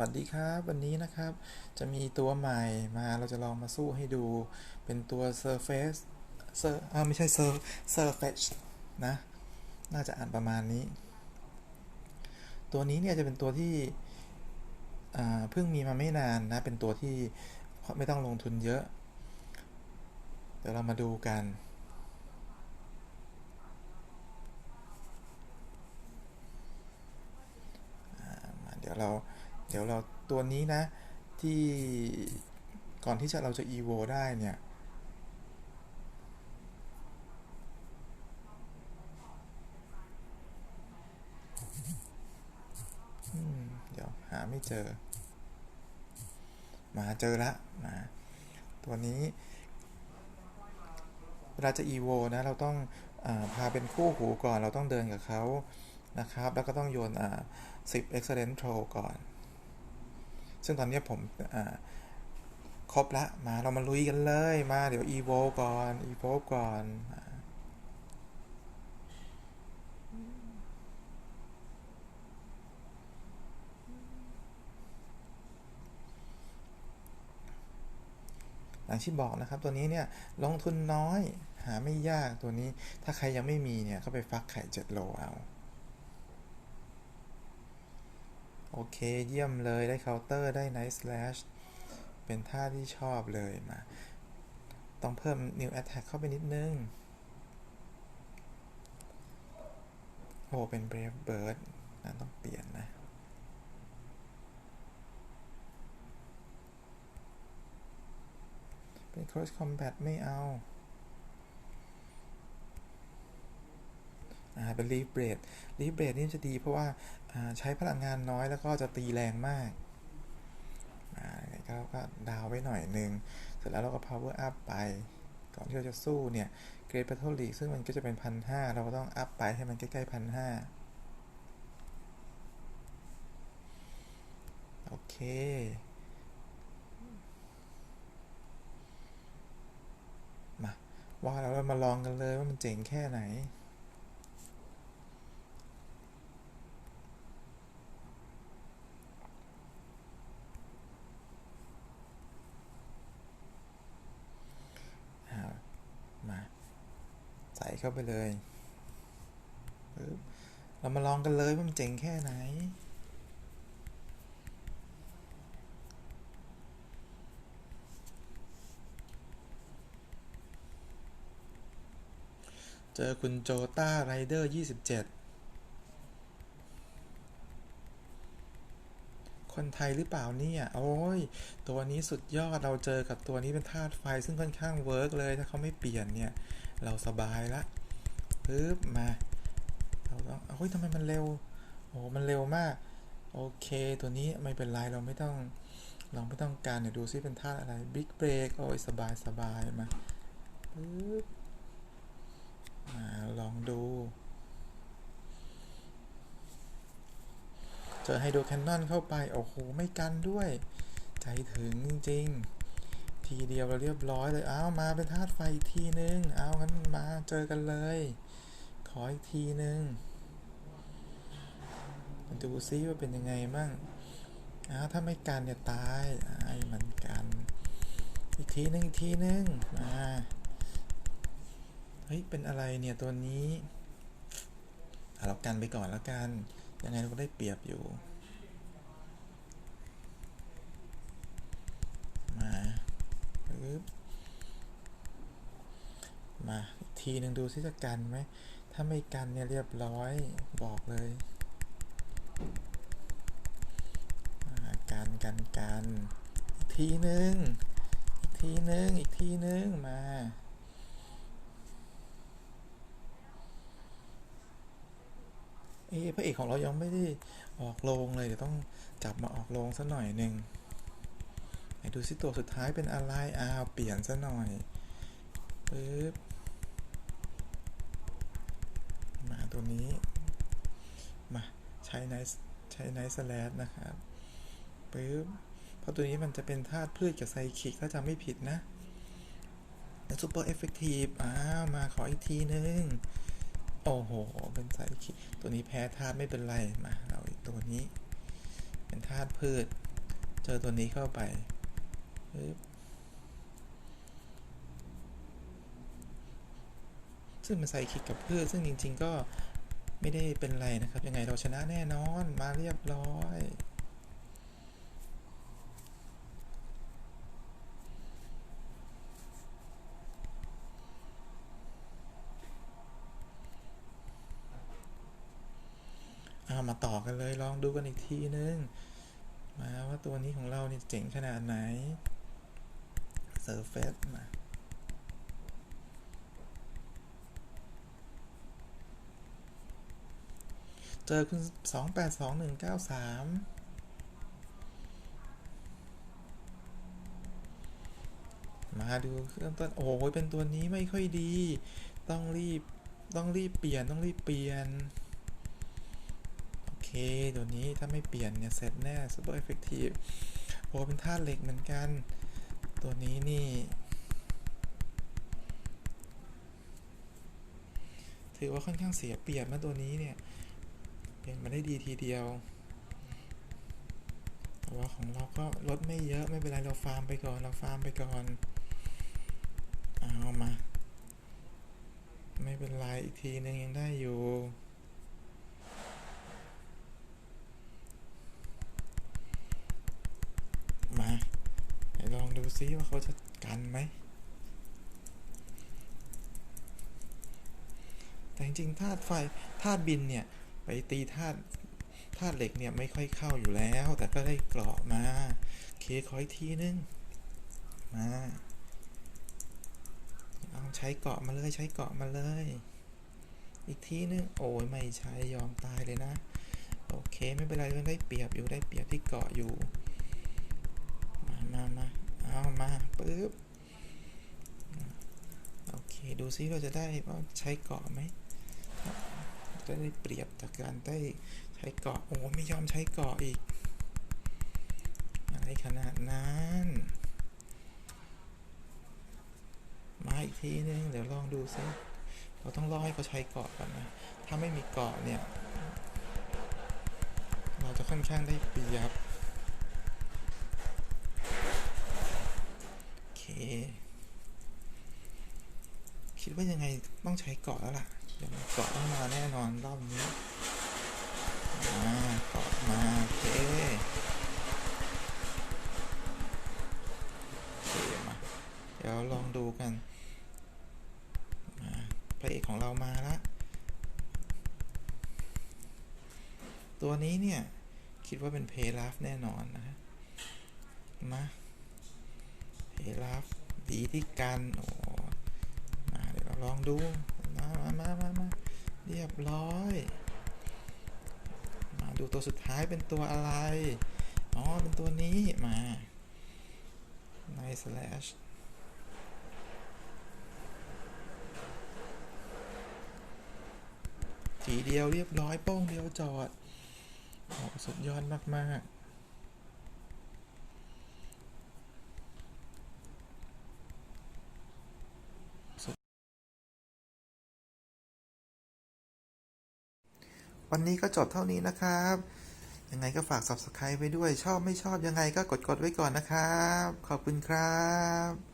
วัสดีครับ วันนี้นะครับ จะมีตัวใหม่มาเราจะลองมาสู้ให้ดู เป็นตัว Surface Sur อ่าไม่ใช่ Sur Surface นะ น่าจะอ่านประมาณนี้ ตัวนี้เนี่ยจะเป็นตัวที่เพิ่งมีมาไม่นานนะ เป็นตัวที่ไม่ต้องลงทุนเยอะ เดี๋ยวเรามาดูกันเดี๋ยวเรา เดี๋ยวเราตัวนี้นะ ที่ก่อนที่จะเราจะ evo ได้เนี่ยเดี๋ยวหาไม่เจอ มาเจอละมาตัวนี้ เวลาจะ evo นะ เราต้องอาพาเป็นคู่หูก่อน เราต้องเดินกับเขานะครับ แล้วก็ต้องโยนอ่า10 excellent throw ก่อน ซึ่งตอนนี้ผมครบละมาเรามาลุยกันเลยมาเดี๋ยว evo ก่อน evo ก่อนอย่างที่บอกนะครับตัวนี้เนี่ยลงทุนน้อยหาไม่ยากตัวนี้ ถ้าใครยังไม่มีเนี่ยก็ไปฟักไข่7โลเอา โอเค เยี่ยมเลยได้เคาน์เตอร์ได้ Night Slash เป็นท่าที่ชอบเลยมา ต้องเพิ่ม New Attack เข้าไปนิดนึง โอ้ เป็น Brave Bird นะต้องเปลี่ยนนะเป็น Close Combat ไม่เอา อ่าเป็น Leaf Blade Leaf Blade นี่จะดีเพราะว่าใช้พลังงานน้อยแล้วก็จะตีแรงมากก็ก็ดาวไว้หน่อยหนึ่งเสร็จแล้วเราก็ power up ไป ก่อนที่เราจะสู้เนี่ย Great Battle League ซึ่งมันก็จะเป็นพันห้าเราก็ต้องอัพไปให้มันใกล้ๆพันห้าโอเคมาว่าแล้วเรามาลองกันเลยว่ามันเจ๋งแค่ไหน มาใส่เข้าไปเลยเรามาลองกันเลยว่ามันเจ๋งแค่ไหน เจอคุณโจต้าไรเดอร์ 27 คนไทยหรือเปล่าเนี่ย โอ้ย ตัวนี้สุดยอดเราเจอกับตัวนี้เป็นธาตุไฟซึ่งค่อนข้างเวิร์กเลย ถ้าเขาไม่เปลี่ยนเนี่ย เราสบายละปึ๊บมาเราต้องโอ้ยทำไมมันเร็วโอ้มันเร็วมาก โอเค ตัวนี้ไม่เป็นไรเราไม่ต้องเราไม่ต้องการเนี่ยดูซิเป็นธาอะไรบิ๊กเบรกโอ้ยสบายสบายมาปึ๊บมาลองดูเจอไฮโดรแคนนอนเข้าไป โอ้โห ไม่กันด้วย ใจถึงจริงๆ ทีเดียวเราเรียบร้อยเลยเอาวมาเป็นธาตุไฟอีกทีนึงเอางั้นมาเจอกันเลย ขออีกทีนึงมาดูซิว่าเป็นยังไงมั่งอ้าวถ้าไม่กันเนี่ยตายไอ้มันกันอีกทีนึงอีกทีนึงมาเฮ้ยเป็นอะไรเนี่ยตัวนี้เรากันไปก่อนแล้วกันยังไงเราก็ได้เปรียบอยู่ มาปึ๊บ มาอีก ทีหนึ่งดูซิจะกันไหม ถ้าไม่กันเนี่ยเรียบร้อยบอกเลยกันกันกันอีกทีหนึ่งอีกทีหนึ่งอีกทีหนึ่งมาเอ๊พระเอกของเรายังไม่ได้ออกโรงเลย เดี๋ยวต้องจับมาออกโรงสักหน่อยหนึ่งไหนดูสิตัวสุดท้ายเป็นอะไรอ้าวเปลี่ยนซะหน่อยปึ๊บ มาตัวนี้ มาใช้ไนส์ใช้ไนส์สแลดนะครับปึ๊บเพราะตัวนี้มันจะเป็นธาตุพืชกับไซคิกถ้าจำไม่ผิดนะซูเปอร์เอฟเฟกตีฟอ้ามาขออีกทีนึง โอ้โห เป็นไซคิกตัวนี้แพ้ธาตุไม่เป็นไร มาเราอีกตัวนี้ เป็นธาตุพืช เจอตัวนี้เข้าไปปึ๊บ ซึ่งมันใส่คลิกกับเพื่อซึ่งจริง ๆ ก็ไม่ได้เป็นไรนะครับ ยังไงเราชนะแน่นอนมาเรียบร้อยเอามาต่อกันเลยลองดูกันอีกทีนึง มาว่าตัวนี้ของเราเนี่เจ๋งขนาดไหนเซอร์เฟสมา จอคุณสองแปดสองหนึ่งเก้าสามมาดูเครื่องต้นโอ้โหเป็นตัวนี้ไม่ค่อยดี ต้องรีบต้องรีบเปลี่ยนต้องรีบเปลี่ยน โอเค ตัวนี้ถ้าไม่เปลี่ยนเนี่ยเสร็จแน่ super effective โอ้เป็นธาตุเหล็กเหมือนกัน ตัวนี้นี่ ถือว่าค่อนข้างเสียเปรียบนะตัวนี้เนี่ย เปลี่ยนมาได้ดีทีเดียวแต่ว่าของเราก็ลดไม่เยอะไม่เป็นไรเราฟาร์มไปก่อนเราฟาร์มไปก่อนเอามา ไม่เป็นไรอีกทีนึงยังได้อยู่มาไลองดูซิว่าเขาจะกันไหม แต่จริงๆธาตุไฟธาตุบินเนี่ย ไปตีธาตุธาตุเหล็กเนี่ยไม่ค่อยเข้าอยู่แล้ว แต่ก็ได้เกราะมาเคขออีกทีนึงมาเอาใช้เกาะมาเลยใช้เกาะมาเลย อีกทีนึงโอ้ยไม่ใช้ยอมตายเลยนะ โอเคไม่เป็นไรยังได้เปรียบอยู่ได้เปรียบที่เกาะอยู่ มามามาเอามาปึ๊บโอเคดูซิเราจะได้ว่าใช้เกาะไหม จะได้เปรียบจากการได้ใช้เกาะโอ้ไม่ยอมใช้เกาะอีก อะไรขนาดนั้น มาอีกทีนึง เดี๋ยวลองดูซิเราต้องรอให้เขาใช้เกาะก่อนนะ ถ้าไม่มีเกาะเนี่ย เราจะค่อนข้างได้เปรียบโอเคคิดว่ายังไงต้องใช้เกาะแล้วล่ะ เียวเกาะต้องมาแน่นอนรอบนี้มาเกาะมาโอเคเคมาเดี๋ยวลองดูกันพระเอกของเรามาละตัวนี้เนี่ย คิดว่าเป็นเพลาฟแน่นอนนะฮะมาเพลาฟดีที่กันโอ้มาเดี๋ยวเราลองดู มามามามามาเรียบร้อย มาดูตัวสุดท้ายเป็นตัวอะไร อ๋อ เป็นตัวนี้ มาใน slash ทีเดียวเรียบร้อยโป้งเดียวจอดโอ้สุดยอดมาก ๆ วันนี้ก็จบเท่านี้นะครับ ยังไงก็ฝาก subscribe ไว้ด้วย ชอบไม่ชอบยังไงก็กดกดไว้ก่อนนะครับ ขอบคุณครับ